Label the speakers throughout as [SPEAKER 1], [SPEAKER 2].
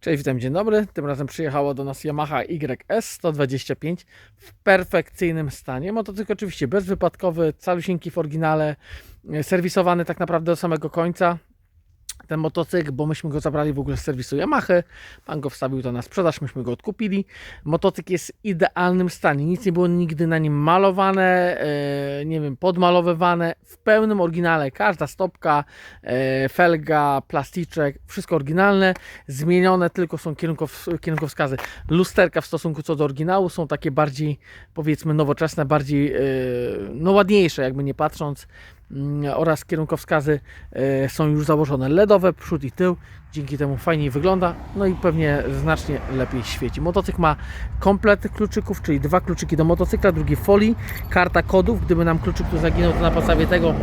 [SPEAKER 1] Cześć, witam, dzień dobry. Tym razem przyjechało do nas Yamaha YS 125 w perfekcyjnym stanie. Motocykl oczywiście bezwypadkowy, calusieńki w oryginale, serwisowany tak naprawdę do samego końca. Ten motocykl, bo myśmy go zabrali w ogóle z serwisu Yamaha, pan go wstawił to na sprzedaż, myśmy go odkupili. Motocykl jest w idealnym stanie, nic nie było nigdy na nim malowane, e, nie wiem, podmalowywane, w pełnym oryginale, każda stopka, e, felga, plasticzek, wszystko oryginalne, zmienione tylko są kierunkow, kierunkowskazy. Lusterka w stosunku co do oryginału są takie bardziej, powiedzmy, nowoczesne, bardziej, e, no ładniejsze, jakby nie patrząc oraz kierunkowskazy e, są już założone LEDowe, przód i tył, dzięki temu fajniej wygląda, no i pewnie znacznie lepiej świeci. Motocykl ma komplet kluczyków, czyli dwa kluczyki do motocykla, drugi folii, karta kodów, gdyby nam kluczyk tu zaginął, to na podstawie tego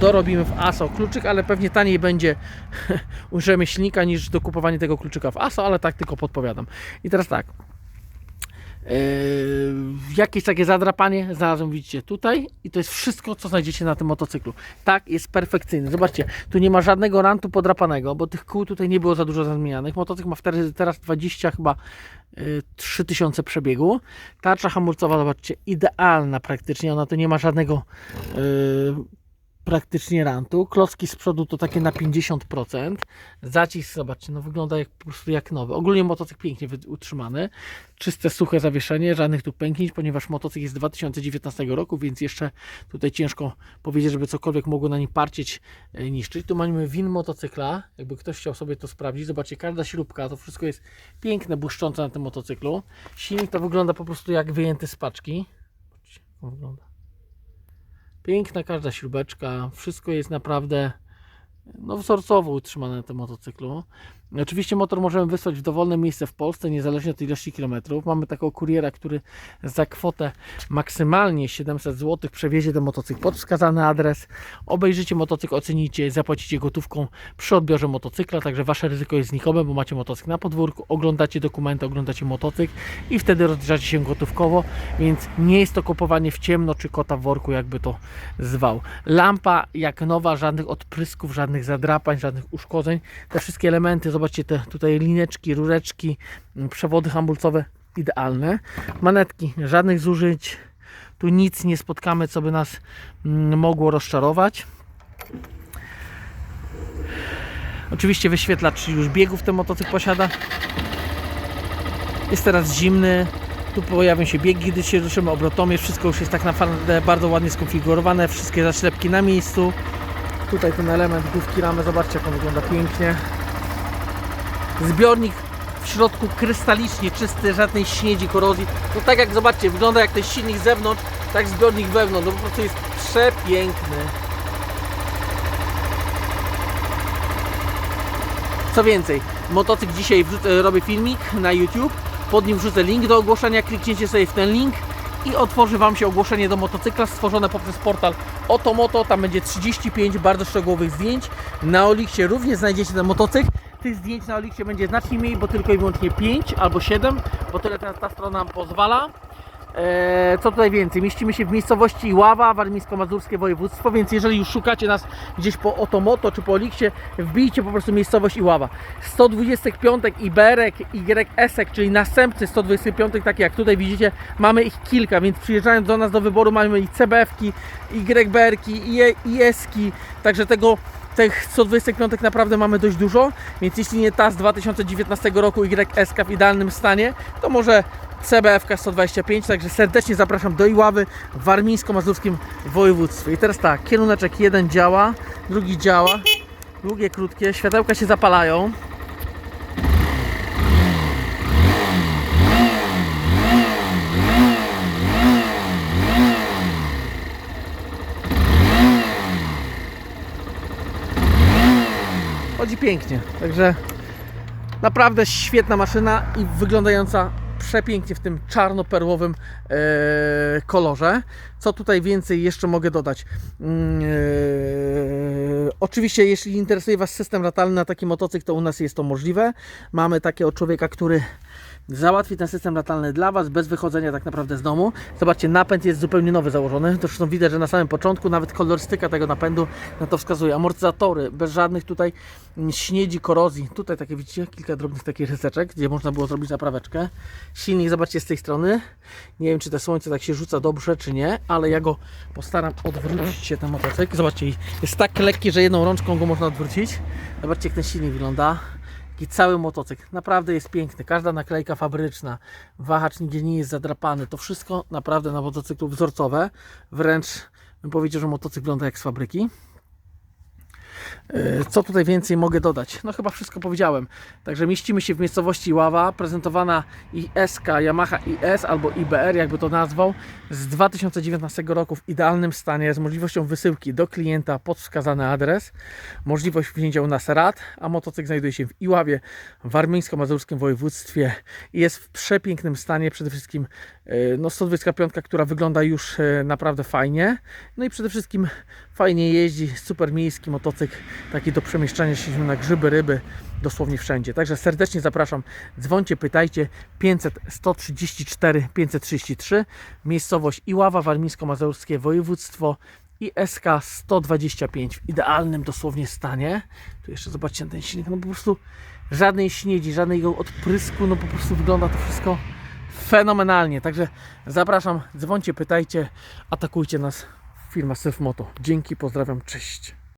[SPEAKER 1] dorobimy w ASO kluczyk, ale pewnie taniej będzie u rzemieślnika niż dokupowanie tego kluczyka w ASO, ale tak tylko podpowiadam. I teraz tak, jakieś takie zadrapanie znalazłem, widzicie, tutaj i to jest wszystko, co znajdziecie na tym motocyklu. Tak, jest perfekcyjny. Zobaczcie, tu nie ma żadnego rantu podrapanego, bo tych kół tutaj nie było za dużo zmienianych. Motocykl ma teraz 20 chyba yy, 3000 przebiegu. Tarcza hamulcowa, zobaczcie, idealna praktycznie, ona tu nie ma żadnego yy, praktycznie rantu. Klocki z przodu to takie na 50%. Zacisk, zobaczcie, no wygląda jak, po prostu jak nowy. Ogólnie motocykl pięknie utrzymany. Czyste, suche zawieszenie, żadnych tu pęknięć, ponieważ motocykl jest z 2019 roku, więc jeszcze tutaj ciężko powiedzieć, żeby cokolwiek mogło na nim parcieć, e, niszczyć. Tu mamy win motocykla, jakby ktoś chciał sobie to sprawdzić. Zobaczcie, każda śrubka, to wszystko jest piękne, błyszczące na tym motocyklu. Silnik to wygląda po prostu jak wyjęty z paczki. Zobaczcie, wygląda. Piękna każda śrubeczka, wszystko jest naprawdę no, wzorcowo utrzymane na tym motocyklu. Oczywiście motor możemy wysłać w dowolne miejsce w Polsce, niezależnie od ilości kilometrów. Mamy takiego kuriera, który za kwotę maksymalnie 700 zł przewiezie ten motocykl pod wskazany adres. Obejrzycie motocykl, ocenicie, zapłacicie gotówką przy odbiorze motocykla, także wasze ryzyko jest znikome, bo macie motocykl na podwórku, oglądacie dokumenty, oglądacie motocykl i wtedy rozliczacie się gotówkowo, więc nie jest to kupowanie w ciemno czy kota w worku, jakby to zwał. Lampa jak nowa, żadnych odprysków, żadnych zadrapań, żadnych uszkodzeń. Te wszystkie elementy, zobaczcie te tutaj lineczki, rureczki, przewody hamulcowe idealne. Manetki, żadnych zużyć. Tu nic nie spotkamy, co by nas mm, mogło rozczarować. Oczywiście wyświetlacz już biegów ten motocykl posiada. Jest teraz zimny. Tu pojawią się biegi, gdy się ruszymy obrotomierz. Wszystko już jest tak naprawdę bardzo ładnie skonfigurowane. Wszystkie zaślepki na miejscu. Tutaj ten element główki ramy, zobaczcie jak on wygląda pięknie. Zbiornik w środku krystalicznie czysty, żadnej śniedzi, korozji. No tak jak zobaczcie, wygląda jak ten silnik z zewnątrz, tak zbiornik wewnątrz. No po prostu jest przepiękny. Co więcej, motocykl dzisiaj wrzucę, robię filmik na YouTube, pod nim wrzucę link do ogłoszenia, klikniecie sobie w ten link i otworzy Wam się ogłoszenie do motocykla stworzone poprzez portal Otomoto, tam będzie 35 bardzo szczegółowych zdjęć. Na Oliksie również znajdziecie ten motocykl. Tych zdjęć na Oliksie będzie znacznie mniej, bo tylko i wyłącznie 5 albo 7, bo tyle ta, ta strona nam pozwala. Eee, co tutaj więcej? Mieścimy się w miejscowości Ława, Warmińsko-Mazurskie województwo, więc jeżeli już szukacie nas gdzieś po Otomoto czy po Oliksie, wbijcie po prostu miejscowość Iława. 125 Iberek, YS-ek, czyli następcy 125, takie jak tutaj widzicie, mamy ich kilka, więc przyjeżdżając do nas do wyboru mamy i CBF-ki, YBR-ki, IS-ki, także tego tych 125 naprawdę mamy dość dużo, więc jeśli nie ta z 2019 roku YS w idealnym stanie, to może CBFK 125, także serdecznie zapraszam do Iławy w warmińsko-mazurskim województwie. I teraz tak, kieruneczek jeden działa, drugi działa, długie, krótkie, światełka się zapalają. Chodzi pięknie, także naprawdę świetna maszyna i wyglądająca przepięknie w tym czarno-perłowym e, kolorze. Co tutaj więcej jeszcze mogę dodać? Mm, e, oczywiście, jeśli interesuje Was system ratalny na taki motocykl, to u nas jest to możliwe. Mamy takiego człowieka, który załatwi ten system latalny dla Was bez wychodzenia tak naprawdę z domu. Zobaczcie, napęd jest zupełnie nowy założony. Zresztą widać, że na samym początku nawet kolorystyka tego napędu na to wskazuje. Amortyzatory bez żadnych tutaj śniedzi, korozji. Tutaj takie widzicie, kilka drobnych takich ryseczek, gdzie można było zrobić napraweczkę. Silnik, zobaczcie z tej strony. Nie wiem, czy to słońce tak się rzuca dobrze, czy nie, ale ja go postaram odwrócić się ten motocykl. Zobaczcie, jest tak lekki, że jedną rączką go można odwrócić. Zobaczcie, jak ten silnik wygląda. Taki cały motocykl. Naprawdę jest piękny. Każda naklejka fabryczna, wahacz nigdzie nie jest zadrapany. To wszystko naprawdę na motocyklu wzorcowe. Wręcz bym powiedział, że motocykl wygląda jak z fabryki. E, Co tutaj więcej mogę dodać? No chyba wszystko powiedziałem. Także mieścimy się w miejscowości Ława, prezentowana ISK Yamaha IS albo IBR, jakby to nazwał, z 2019 roku w idealnym stanie, z możliwością wysyłki do klienta pod wskazany adres, możliwość wzięcia u nas rad, a motocykl znajduje się w Iławie, w warmińsko-mazurskim województwie i jest w przepięknym stanie, przede wszystkim e, no 125, która wygląda już e, naprawdę fajnie, no i przede wszystkim fajnie jeździ, super miejski motocykl, taki do przemieszczania się na grzyby, ryby, dosłownie wszędzie. Także serdecznie zapraszam, dzwońcie, pytajcie 500 134 533, miejscowość Iława, Warmińsko-Mazurskie województwo i SK 125 w idealnym dosłownie stanie. Tu jeszcze zobaczcie ten silnik, no po prostu żadnej śniedzi, żadnego odprysku, no po prostu wygląda to wszystko fenomenalnie. Także zapraszam, dzwońcie, pytajcie, atakujcie nas firma Selfmoto. Dzięki, pozdrawiam, cześć.